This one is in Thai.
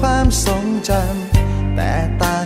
ความทรงจำแต่ต่าง